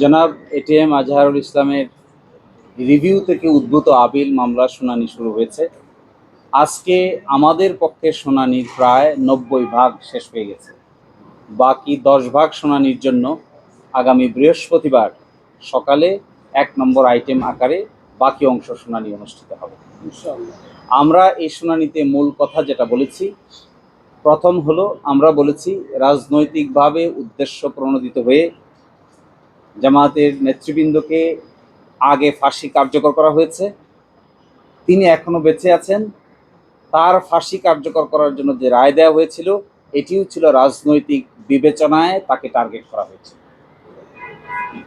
জনাব এটিএম আজহারুল ইসলামের রিভিউ থেকে উদ্ভূত আপিল মামলা শুনানি শুরু হয়েছে। আজকে আমাদের পক্ষে শুনানি প্রায় নব্বই ভাগ শেষ হয়ে গেছে। বাকি দশ ভাগ শুনানির জন্য আগামী বৃহস্পতিবার সকালে এক নম্বর আইটেম আকারে বাকি অংশ শুনানি অনুষ্ঠিত হবে। আমরা এই শুনানিতে মূল কথা যেটা বলেছি প্রথম হলো আমরা বলেছি রাজনৈতিকভাবে উদ্দেশ্য প্রণোদিত হয়ে জামায়াতের নেতৃবৃন্দকে আগে ফাঁসি কার্যকর করা হয়েছে। তিনি এখনও বেঁচে আছেন। তার ফাঁসি কার্যকর করার জন্য যে রায় দেওয়া হয়েছিল, এটিও ছিল রাজনৈতিক বিবেচনায় তাকে টার্গেট করা হয়েছে।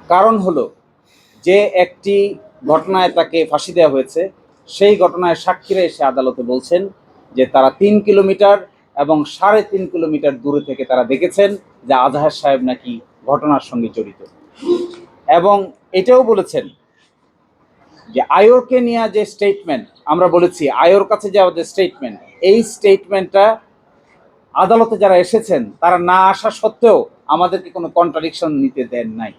কারণ হলো, যে একটি ঘটনায় তাকে ফাঁসি দেওয়া হয়েছে, সেই ঘটনায় সাক্ষীরা এসে আদালতে বলছেন যে তারা তিন কিলোমিটার এবং সাড়ে তিন কিলোমিটার দূরে থেকে তারা দেখেছেন যে আজহার সাহেব নাকি ঘটনার সঙ্গে জড়িত। এবং এটাও বলেছেন যে আয়োরকে নিয়ে যে স্টেটমেন্ট আমরা বলেছি আয়োর কাছে যে স্টেটমেন্ট এই স্টেটমেন্টটা আদালতে যারা এসেছেন, তারা না আসা সত্ত্বেও আমাদেরকে কোনো কন্ট্রাডিকশন নিতে দেন নাই।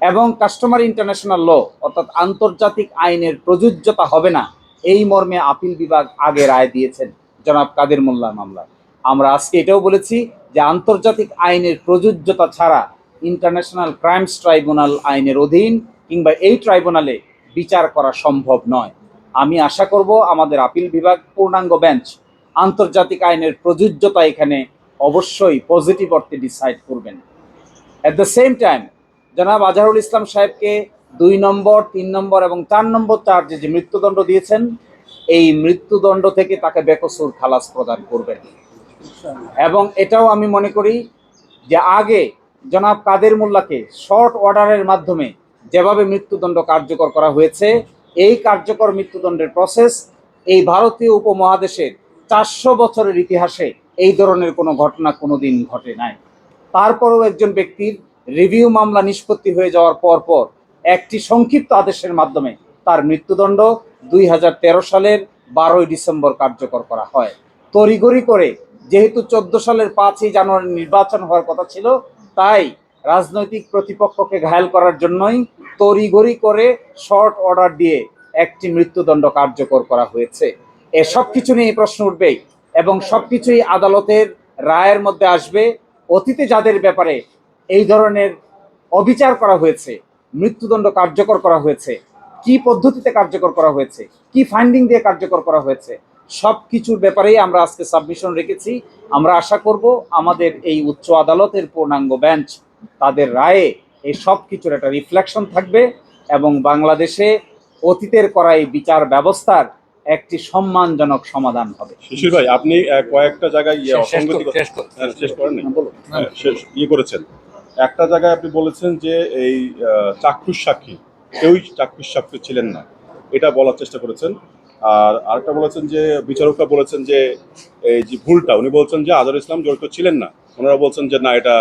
এবং কাস্টমার ইন্টারন্যাশনাল ল অর্থাৎ আন্তর্জাতিক আইনের প্রযোজ্যতা হবে না, এই মর্মে আপিল বিভাগ আগে রায় দিয়েছেন, জনাব কাদের মোল্লার মামলা আমরা আজকে এটাও বলেছি যে আন্তর্জাতিক আইনের প্রযোজ্যতা ছাড়া ইন্টারন্যাশনাল ক্রাইমস ট্রাইব্যুনাল আইনের অধীন কিংবা এই ট্রাইব্যুনালে বিচার করা সম্ভব নয়। আমি আশা করব আমাদের আপিল বিভাগ পূর্ণাঙ্গ বেঞ্চ আন্তর্জাতিক আইনের প্রযোজ্যতা এখানে অবশ্যই পজিটিভ অর্থে ডিসাইড করবেন। অ্যাট দ্য সেম টাইম জনাব আজহারুল ইসলাম সাহেবকে দুই নম্বর তিন নম্বর এবং চার নম্বর চার্জে যে মৃত্যুদণ্ড দিয়েছেন এই মৃত্যুদণ্ড থেকে তাকে বেকসুর খালাস প্রদান করবেন। এবং এটাও আমি মনে করি যে আগে জনাব কাদের মোল্লাকে শর্ট অর্ডারের মাধ্যমে যেভাবে মৃত্যুদণ্ড কার্যকর করা হয়েছে, এই কার্যকর মৃত্যুদণ্ডের প্রসেস এই ভারতীয় উপমহাদেশের চারশো বছরের ইতিহাসে এই ধরনের কোনো ঘটনা কোনোদিন ঘটে নাই। তারপরেও একজন ব্যক্তির রিভিউ মামলা নিষ্পত্তি হয়ে যাওয়ার পর পর একটি সংক্ষিপ্ত আদেশের মাধ্যমে তার মৃত্যুদণ্ড দুই হাজার তেরো সালের বারোই ডিসেম্বর কার্যকর করা হয়। তড়িগড়ি করে যেহেতু চোদ্দ সালের পাঁচই জানুয়ারি নির্বাচন হওয়ার কথা ছিল তাই রাজনৈতিক প্রতিপক্ষকে ঘায়াল করার জন্যই তড়িঘড়ি করে শর্ট অর্ডার দিয়ে একটি মৃত্যুদণ্ড কার্যকর করা হয়েছে। এ সব কিছু নিয়ে প্রশ্ন উঠবে এবং সব কিছুই আদালতের রায়ের মধ্যে আসবে। অতীতে যাদের ব্যাপারে এই ধরনের অবিচার করা হয়েছে, মৃত্যুদণ্ড কার্যকর করা হয়েছে, কি পদ্ধতিতে কার্যকর করা হয়েছে, কি ফাইন্ডিং দিয়ে কার্যকর করা হয়েছে সব কিছুর ব্যাপারেই আমরা আজকে সাবমিশন রেখেছি আমরা আশা করব আমাদের এই উচ্চ আদালতের পূর্ণাঙ্গ বেঞ্চ তাদের রায়ে এই সব কিছুর একটা রিফ্লেকশন থাকবে এবং বাংলাদেশে অতীতের করা এই বিচার ব্যবস্থার একটি সম্মানজনক সমাধান হবে শিশির ভাই আপনি কয়েকটা জায়গায় ইয়ে শেষ- শেষ অসঙ্গতি শেষ করুন। হ্যাঁ, শেষ করেন নি? হ্যাঁ, বলুন। হ্যাঁ, ইয়ে করেছেন একটা জায়গায় আপনি বলেছেন যে এই আহ, চাক্ষুষ সাক্ষী কেউই চাক্ষুষ সাক্ষী ছিলেন না এটা বলার চেষ্টা করেছেন আর আরেকটা বলেছেন যে, বিচারকরা বলেছেন যে, এই যে ভুলটা, উনি বলছেন যে আজহার ইসলাম জড়িত ছিলেন না। ওনারা বলছেন যে, না, এটা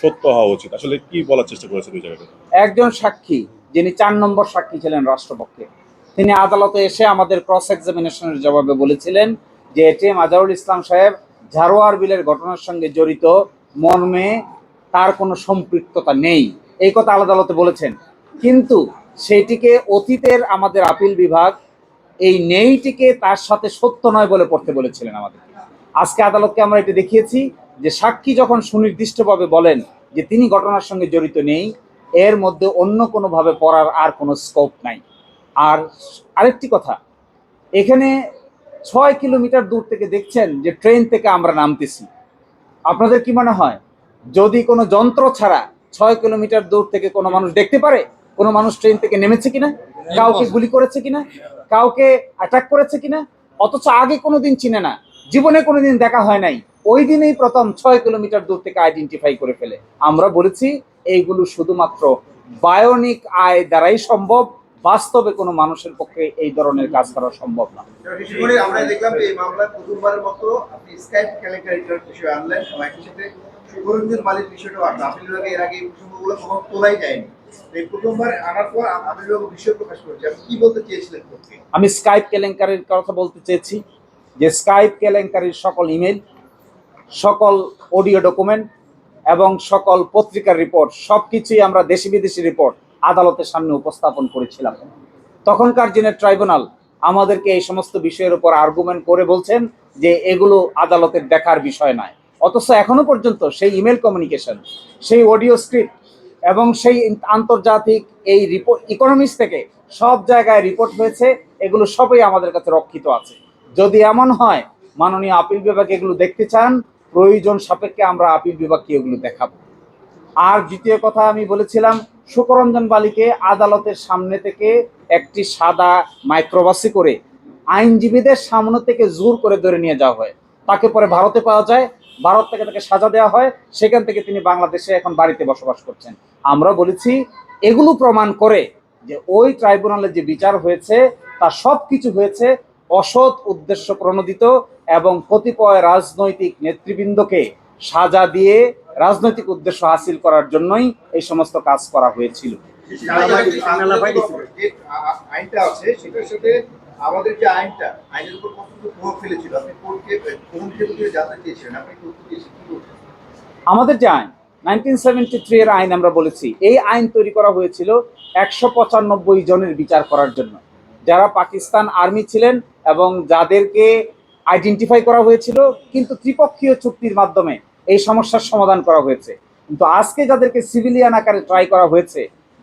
সত্য হওয়া উচিত। আসলে কি বলার চেষ্টা করেছেন ওই জায়গাটা একজন সাক্ষী, যিনি চার নম্বর সাক্ষী ছিলেন রাষ্ট্রপক্ষে, তিনি আদালতে এসে আমাদের ক্রস এক্সামিনেশনের জবাবে বলেছিলেন যে, এটিএম আজহারুল ইসলাম সাহেব ঝাড়োয়ার বিলের ঘটনার সঙ্গে জড়িত, মর্মে তার কোনো সম্পৃক্ততা নেই। এই কথা আলাদা বলেছেন। কিন্তু সেটিকে অতীতের আমাদের আপিল বিভাগ এই নেইটিকে তার সাথে সত্য নয় বলে পড়তে বলেছিলেন আমাদের আজকে আদালতকে আমরা এটা দেখিয়েছি যে সাক্ষী যখন সুনির্দিষ্টভাবে বলেন যে তিনি ঘটনার সঙ্গে জড়িত নেই, এর মধ্যে অন্য কোনোভাবে পড়ার আর কোনো স্কোপ নাই। আর আরেকটি কথা, এখানে ছয় কিলোমিটার দূর থেকে দেখছেন যে ট্রেন থেকে আমরা নামতেছি। আপনাদের কি মনে হয়, যদি কোনো যন্ত্র ছাড়া ছয় কিলোমিটার দূর থেকে কোনো মানুষ দেখতে পারে, কোনো মানুষ ট্রেন থেকে নেমেছে কিনা? কাউকে গুলি করেছে কিনা কাউকে অ্যাটাক করেছে কিনা অথচ আগে কোনোদিন চিনে না জীবনে কোনোদিন দেখা হয় নাই। ওই দিনেই প্রথম ছয় কিলোমিটার দূর থেকে আইডেন্টিফাই করে ফেলে। আমরা বলেছি এইগুলো শুধুমাত্র বায়োনিক আয় দ্বারাই সম্ভব বাস্তবে কোনো মানুষের পক্ষে এই ধরনের কাজ করা সম্ভব না। বিশেষ আমরা দেখলাম যে এই মামলায় প্রথমবারের মতো আপনি স্কাইপ কেলেঙ্কারিটার বিষয়ে আনলেন। এবং একই সাথে শুভরঞ্জন মালিক বিষয়টাও আসলো আপিল বিভাগে এর আগে এই প্রসঙ্গগুলো কখনো তোলাই যায়নি। এই প্রথমবার আনার পর আ- আপিল বিষয় প্রকাশ করেছে আপনি কি বলতে চেয়েছিলেন আমি স্কাইপ কেলেঙ্কারির কথা বলতে চেয়েছি যে স্কাইপ কেলেঙ্কারির সকল ইমেল সকল অডিও ডকুমেন্ট এবং সকল পত্রিকার রিপোর্ট সবকিছুই আমরা দেশি বিদেশি রিপোর্ট আদালতের সামনে উপস্থাপন করেছিলাম। তখনকার দিনের ট্রাইব্যুনাল আমাদেরকে এই সমস্ত বিষয়ের উপর আর্গুমেন্ট করে বলছেন যে এগুলো আদালতের দেখার বিষয় নয়। অথচ এখনও পর্যন্ত সেই ইমেল কমিউনিকেশন সেই অডিও স্ক্রিপ্ট এবং সেই আন্তর্জাতিক এই রিপোর্ট ইকোনমিক্স থেকে সব জায়গায় রিপোর্ট হয়েছে, এগুলো সবই আমাদের কাছে রক্ষিত আছে। যদি এমন হয়, মাননীয় আপিল বিভাগ এগুলো দেখতে চান, প্রয়োজন সাপেক্ষে আমরা আপিল বিভাগকে এগুলো দেখাবো। আর দ্বিতীয় কথা আমি বলেছিলাম, সুকরঞ্জন বালিকে আদালতের সামনে থেকে একটি সাদা মাইক্রোবাসে করে আইনজীবীদের সামনে থেকে জোর করে ধরে নিয়ে যাওয়া হয়। তাকে পরে ভারতে পাওয়া যায় ভারত থেকে তাকে সাজা দেওয়া হয় সেখান থেকে তিনি বাংলাদেশে এখন বাড়িতে বসবাস করছেন আমরা বলেছি এগুলো প্রমাণ করে যে ওই ট্রাইব্যুনালে যে বিচার হয়েছে তা সব কিছু হয়েছে অসৎ উদ্দেশ্য প্রণোদিত এবং কতিপয় রাজনৈতিক নেতৃবৃন্দকে সাজা দিয়ে রাজনৈতিক উদ্দেশ্য হাসিল করার জন্যই এই সমস্ত কাজ করা হয়েছিল আইনটা আছে সেটার সাথে আমাদের যে আইনটা, আইনের উপর কতটুকু প্রভাব ফেলেছিল? আপনি কোর্টকে কোন ক্ষেত্রে জানতে চেয়েছিলেন? আপনি উত্তর দিয়েছেন? আমাদের যে আইন নাইনটিন এর আইন আমরা বলেছি, এই আইন তৈরি করা হয়েছিল একশো পঁচানব্বই জনের বিচার করার জন্য। যারা পাকিস্তান আর্মি ছিলেন এবং যাদেরকে আইডেন্টিফাই করা হয়েছিল, কিন্তু ত্রিপক্ষীয় চুক্তির মাধ্যমে এই সমস্যার সমাধান করা হয়েছে। কিন্তু আজকে যাদেরকে সিভিলিয়ান আকারে ট্রাই করা হয়েছে,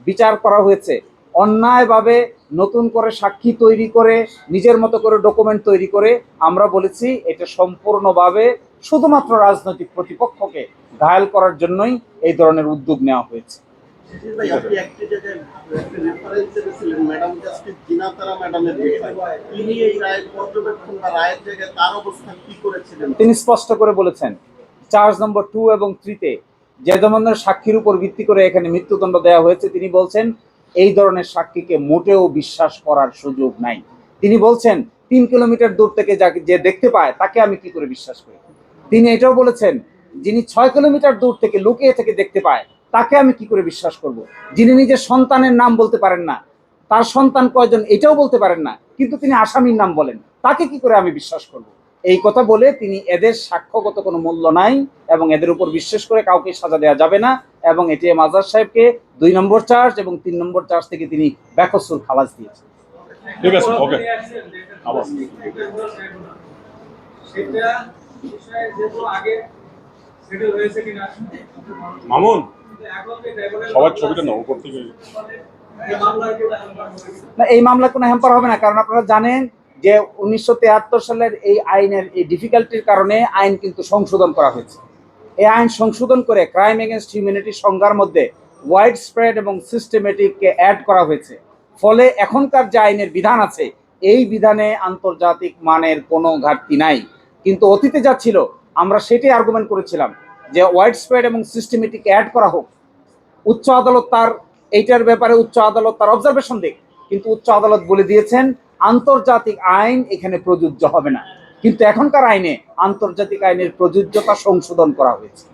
বিচার করা হয়েছে অন্যায়ভাবে নতুন করে সাক্ষী তৈরি করে নিজের মতো করে ডকুমেন্ট তৈরি করে আমরা বলেছি এটা সম্পূর্ণভাবে শুধুমাত্র রাজনৈতিক প্রতিপক্ষকে ঘায়াল করার জন্যই এই ধরনের উদ্যোগ নেওয়া হয়েছে। তিনি স্পষ্ট করে বলেছেন চার্জ নম্বর টু এবং থ্রিতে যে ধরনের সাক্ষীর উপর ভিত্তি করে এখানে মৃত্যুদণ্ড দেওয়া হয়েছে। তিনি বলছেন এই ধরনের সাক্ষীকে মোটেও বিশ্বাস করার সুযোগ নাই। তিনি বলছেন, তিন কিলোমিটার দূর থেকে যে দেখতে পায়, তাকে আমি কি করে বিশ্বাস করি? তিনি এটাও বলেছেন, যিনি ছয় কিলোমিটার দূর থেকে লুকিয়ে থেকে দেখতে পায়, তাকে আমি কি করে বিশ্বাস করব? যিনি নিজের সন্তানের নাম বলতে পারেন না, তার সন্তান কয়জন এটাও বলতে পারেন না, কিন্তু তিনি আসামির নাম বলেন, তাকে কি করে আমি বিশ্বাস করব? এই কথা বলে তিনি এদের সাক্ষ্যগত কোনো মূল্য নাই এবং এদের উপর বিশ্বাস করে কাউকে সাজা দেওয়া যাবে না এবং এটিএম আজাদ সাহেবকে দুই নম্বর চার্জ এবং তিন নম্বর চার্জ থেকে তিনি ব্যাকসুর খালাস দিয়েছেন। ঠিক আছে ওকে। আবার। সেটা বিষয়ে যেহেতু আগে সেটেল হয়েছে কিনা মামুন সবার ছবিটা নাও। না এই মামলা কোনো হ্যাম্পার হবে না কারণ আপনারা জানেন যে উনিশশো সালের এই আইনের এই ডিফিকাল্টির কারণে আইন কিন্তু সংশোধন করা হয়েছে। এই আইন সংশোধন করে ক্রাইম এগেনস্ট হিউম্যানিটি সংজ্ঞার মধ্যে ওয়াইড স্প্রেড এবং সিস্টেমেটিককে অ্যাড করা হয়েছে। ফলে এখনকার যে আইনের বিধান আছে, এই বিধানে আন্তর্জাতিক মানের কোনো ঘাটতি নাই। কিন্তু অতীতে যা ছিল, আমরা সেটাই আর্গুমেন্ট করেছিলাম যে ওয়াইড স্প্রেড এবং সিস্টেমেটিক অ্যাড করা হোক। উচ্চ আদালত তার, এইটার ব্যাপারে উচ্চ আদালত তার অবজারভেশন দিক। কিন্তু উচ্চ আদালত বলে দিয়েছেন আন্তর্জাতিক আইন এখানে প্রযোজ্য হবে না। কিন্তু এখনকার আইনে আন্তর্জাতিক আইনের প্রযোজ্যতা সংশোধন করা হয়েছে।